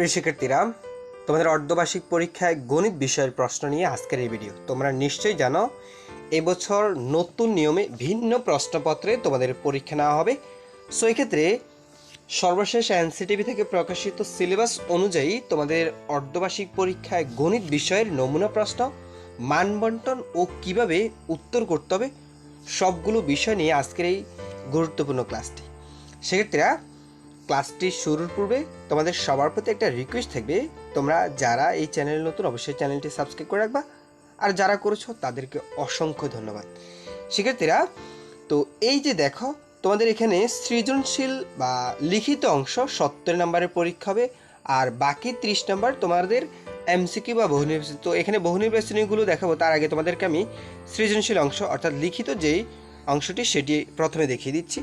প্রিয় শিক্ষার্থীরা, তোমাদের অর্ধবার্ষিক পরীক্ষায় গণিত বিষয়ের প্রশ্ন নিয়ে আজকের এই ভিডিও তোমরা নিশ্চয়ই জানো, এবছর নতুন নিয়মে ভিন্ন প্রশ্নপত্রে তোমাদের পরীক্ষা নেওয়া হবে। সো এক্ষেত্রে সর্বশেষ এনসিটিভি থেকে প্রকাশিত সিলেবাস অনুযায়ী তোমাদের অর্ধবার্ষিক পরীক্ষায় গণিত বিষয়ের নমুনা প্রশ্ন, মানবন্টন ও কীভাবে উত্তর করতে হবে, সবগুলো বিষয় নিয়ে আজকের এই গুরুত্বপূর্ণ ক্লাসটি। সেক্ষেত্রে ক্লাসটি শুরুর পূর্বে তোমাদের সবার প্রতি একটা রিকোয়েস্ট থাকবে। তোমরা যারা এই চ্যানেল নতুন, অবশ্যই চ্যানেলটি সাবস্ক্রাইব করে রাখবা। আর যারা করেছ, তাদেরকে অসংখ্য ধন্যবাদ। শিক্ষার্থীরা, তো এই যে দেখো, তোমাদের এখানে সৃজনশীল বা লিখিত অংশ সত্তর নম্বরের পরীক্ষা হবে, আর বাকি ত্রিশ নম্বর তোমাদের এমসিকিউ বা বহু নির্বাচনী তো এখানে বহু নির্বাচনীগুলো দেখাবো, তার আগে তোমাদেরকে আমি সৃজনশীল অংশ, অর্থাৎ লিখিত যেই অংশটি, সেটি প্রথমে দেখিয়ে দিচ্ছি।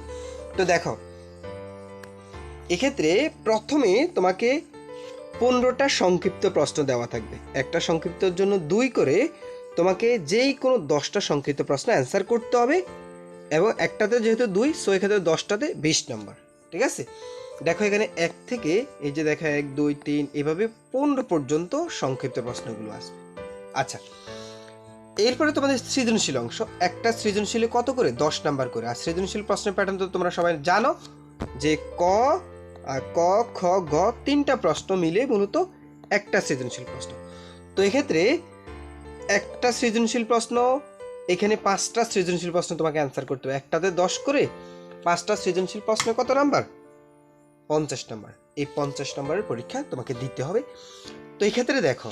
তো দেখো এক্ষেত্রে প্রথমে তোমাকে পনেরোটা সংক্ষিপ্ত প্রশ্ন দেওয়া থাকবে। একটা সংক্ষিপ্তর জন্য দুই করে তোমাকে যেই কোনো দশটা সংক্ষিপ্ত প্রশ্ন অ্যান্সার করতে হবে এবং একটাতে যেহেতু দুই সো এক্ষেত্রে দশটাতে বিশ নম্বর ঠিক আছে? দেখো এখানে এক থেকে, এই যে দেখো এক, দুই, তিন, এভাবে পনেরো পর্যন্ত সংক্ষিপ্ত প্রশ্নগুলো আসবে। আচ্ছা এরপরে তোমাদের সৃজনশীল অংশ। একটা সৃজনশীলে কত করে? দশ নাম্বার করে। আর সৃজনশীল প্রশ্নের প্যাটার্ন তো তোমরা সবাই জানো যে ক আর ক, খ, গ তিনটা প্রশ্ন মিলে মূলত একটা সৃজনশীল প্রশ্ন। তো এক্ষেত্রে একটা সৃজনশীল প্রশ্ন, এখানে পাঁচটা সৃজনশীল প্রশ্ন তোমাকে অ্যান্সার করতে হবে। একটাতে দশ করে, পাঁচটা সৃজনশীল প্রশ্ন কত নাম্বার পঞ্চাশ নাম্বার এই পঞ্চাশ নম্বরের পরীক্ষা তোমাকে দিতে হবে। তো এই ক্ষেত্রে দেখো,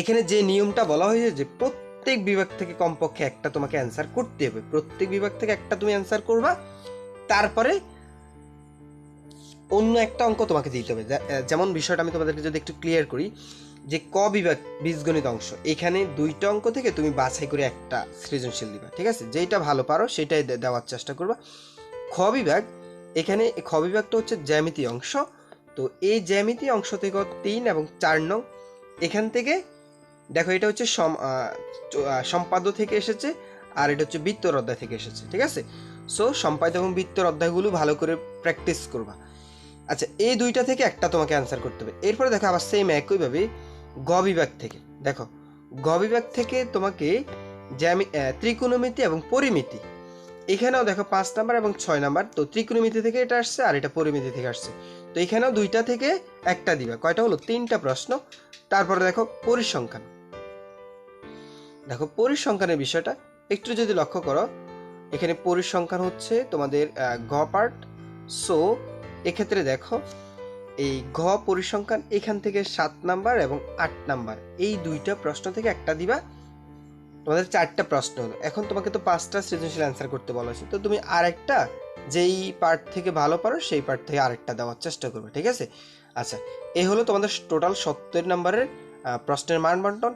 এখানে যে নিয়মটা বলা হয়েছে যে প্রত্যেক বিভাগ থেকে কমপক্ষে একটা তোমাকে অ্যান্সার করতে হবে। প্রত্যেক বিভাগ থেকে একটা তুমি অ্যান্সার করবা, তারপরে অন্য একটা অঙ্ক তোমাকে দিতে হবে। যেমন বিষয়টা আমি তোমাদেরকে যদি একটু ক্লিয়ার করি, যে ক বিভাগ বীজগণিত অংশ, এখানে দুইটা অঙ্ক থেকে তুমি বাছাই করে একটা সৃজনশীল দিবা, ঠিক আছে? যেটা ভালো পারো, সেটাই দেওয়ার চেষ্টা করবা। খ বিভাগ, এখানে খ বিভাগটা হচ্ছে জ্যামিতি অংশ। তো এই জ্যামিতি অংশ থেকে তিন এবং চার নং। এখান থেকে, দেখো এটা হচ্ছে সম্পাদ্য থেকে এসেছে, আর এটা হচ্ছে বৃত্তর অধ্যায় থেকে এসেছে, ঠিক আছে? সো সম্পাদ্য এবং বৃত্তর অধ্যায়গুলো ভালো করে প্র্যাকটিস করবা। আচ্ছা এই দুইটা থেকে একটা তোমাকে অ্যান্সার করতে হবে। এরপরে দেখো আবার সেম একইভাবে গ বিভাগ থেকে। দেখো, গ বিভাগ থেকে তোমাকে জ্যামি ত্রিকোণমিতি এবং পরিমিতি। এখানেও দেখো পাঁচ নাম্বার এবং ছয় নাম্বার। তো ত্রিকোণমিতি থেকে এটা আসছে আর এটা পরিমিতি থেকে আসছে। তো এখানেও দুইটা থেকে একটা দিবা। কয়টা হলো? তিনটা প্রশ্ন। তারপরে দেখো পরিসংখ্যান। দেখো পরিসংখ্যানের বিষয়টা একটু যদি লক্ষ্য করো, এখানে পরিসংখ্যান হচ্ছে তোমাদের ঘ পার্ট সো এক্ষেত্রে দেখো, এই ঘ পরিসংখ্যান এখান থেকে সাত নাম্বার এবং আট নাম্বার। এই দুইটা প্রশ্ন থেকে একটা দিবা, তোমাদের চারটা প্রশ্ন হলো। এখন তোমাকে তো পাঁচটা সৃজনশীল অ্যান্সার করতে বলা হয়েছে। তো তুমি আরেকটা, যেই পার্ট থেকে ভালো পারো, সেই পার্ট থেকে আরেকটা দেওয়ার চেষ্টা করবে, ঠিক আছে? আচ্ছা এই হলো তোমাদের টোটাল সত্তর নাম্বারের প্রশ্নের মান বন্টন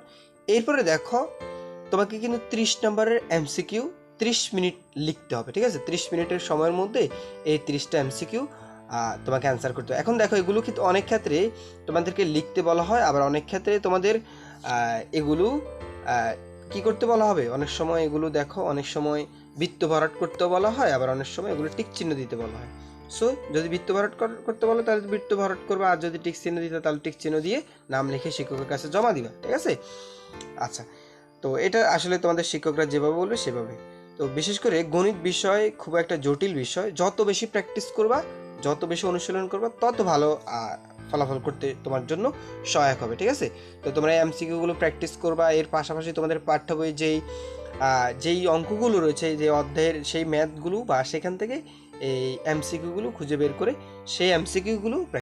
এরপরে দেখো, তোমাকে কিন্তু ত্রিশ নাম্বারের এমসিকিউ ত্রিশ মিনিট লিখতে হবে, ঠিক আছে? ত্রিশ মিনিটের সময়ের মধ্যে এই ত্রিশটা এমসিকিউ তোমাকে অ্যান্সার করতে হবে। এখন দেখো, এগুলো কিন্তু অনেক ক্ষেত্রে তোমাদেরকে লিখতে বলা হয়, আবার অনেক ক্ষেত্রে তোমাদের এগুলো কি করতে বলা হবে? অনেক সময় এগুলো দেখো, অনেক সময় বৃত্ত ভরাট করতে বলা হয়, আবার অনেক সময় এগুলো টিক চিহ্ন দিতে বলা হয়। সো যদি বৃত্ত ভরাট কর- করতে বলো, তাহলে বৃত্ত ভরাট করবা, আর যদি টিক চিহ্ন দিতে, তাহলে টিক চিহ্ন দিয়ে নাম লিখে শিক্ষকের কাছে জমা দিবা, ঠিক আছে? আচ্ছা তো এটা আসলে তোমাদের শিক্ষকরা যেভাবে বলবে, সেভাবে। তো বিশেষ করে গণিত বিষয় খুব একটা জটিল বিষয়, যত বেশি প্র্যাকটিস করবা যত বেশি অনুশীলন করবে, তত ভালো ফলাফল করতে তোমার জন্য সহায়ক হবে, ঠিক আছে? তো তোমরা এমসিকিউগুলো প্র্যাকটিস করবা, এর পাশাপাশি তোমাদের পাঠ্য বই যেই যেই অঙ্কগুলো রয়েছে, যে অধ্যায়ের সেই ম্যাথগুলো বা সেখান থেকে এই এমসিকিউগুলো খুঁজে বের করে সেই এমসিকিউগুলো